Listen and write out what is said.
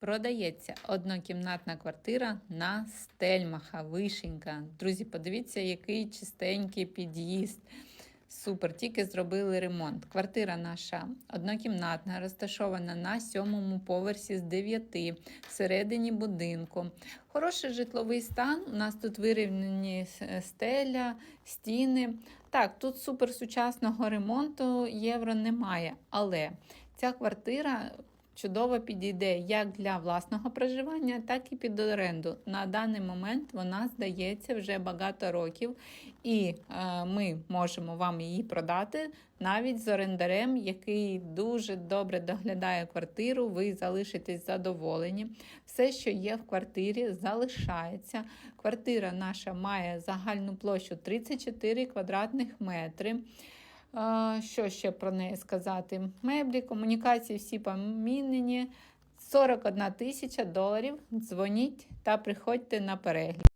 Продається однокімнатна квартира на Стельмаха, вишенька. Друзі, подивіться, який чистенький під'їзд. Супер, тільки зробили ремонт. Квартира наша однокімнатна, розташована на сьомому поверсі з 9, всередині будинку. Хороший житловий стан. У нас тут вирівняні стеля, стіни. Так, тут супер сучасного ремонту євро немає, але ця квартира чудово підійде як для власного проживання, так і під оренду. На даний момент вона здається вже багато років, і е, ми можемо вам її продати навіть з орендарем, який дуже добре доглядає квартиру. Ви залишитесь задоволені. Все, що є в квартирі, залишається. Квартира наша має загальну площу 34 квадратних метри. Що ще про неї сказати? Меблі, комунікації всі помінені. 41 тисяча доларів. Дзвоніть та приходьте на перегляд.